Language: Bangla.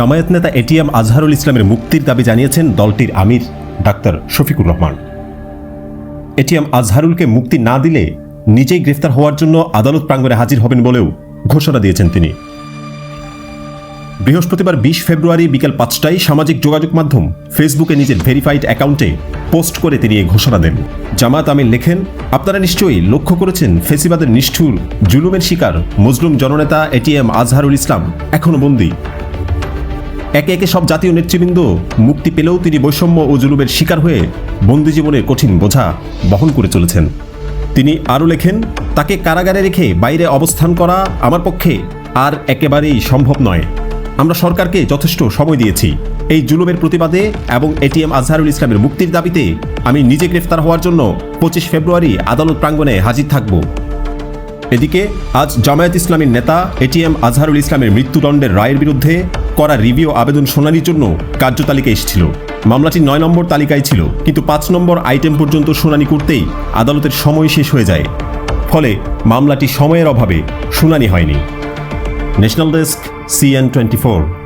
জামায়াত নেতা এটিএম আজহারুল ইসলামের মুক্তির দাবি জানিয়েছেন দলটির আমির ডাক্তার শফিকুর রহমান। এটিএম আজহারুলকে মুক্তি না দিলে নিজেই গ্রেফতার হওয়ার জন্য আদালত প্রাঙ্গণে হাজির হবেন বলেও ঘোষণা দিয়েছেন তিনি। বৃহস্পতিবার বিশ ফেব্রুয়ারি বিকেল পাঁচটায় সামাজিক যোগাযোগ মাধ্যম ফেসবুকে নিজের ভেরিফাইড অ্যাকাউন্টে পোস্ট করে তিনি এই ঘোষণা দেন। জামাত আমির লেখেন, আপনারা নিশ্চয়ই লক্ষ্য করেছেন ফেসিবাদের নিষ্ঠুর, জুলুমের শিকার মুসলিম জননেতা এটিএম আজহারুল ইসলাম এখনও বন্দী। একে একে সব জাতীয় নেতৃবৃন্দ মুক্তি পেলেও তিনি বৈষম্য ও জুলুমের শিকার হয়ে বন্দি জীবনের কঠিন বোঝা বহন করে চলেছেন। তিনি আরও লেখেন, তাকে কারাগারে রেখে বাইরে অবস্থান করা আমার পক্ষে আর একেবারেই সম্ভব নয়। আমরা সরকারকে যথেষ্ট সময় দিয়েছি। এই জুলুমের প্রতিবাদে এবং এটিএম আজহারুল ইসলামের মুক্তির দাবিতে আমি নিজে গ্রেফতার হওয়ার জন্য পঁচিশ ফেব্রুয়ারি আদালত প্রাঙ্গণে হাজির থাকব। এদিকে আজ জামায়াত ইসলামীর নেতা এটিএম আজহারুল ইসলামের মৃত্যুদণ্ডের রায়ের বিরুদ্ধে করা রিভিউ আবেদন শোনানির জন্য কার্যতালিকা এসেছিল। মামলাটি নয় নম্বর তালিকায় ছিল, কিন্তু পাঁচ নম্বর আইটেম পর্যন্ত শুনানি করতেই আদালতের সময় শেষ হয়ে যায়। ফলে মামলাটি সময়ের অভাবে শুনানি হয়নি। National desk, CN twenty four.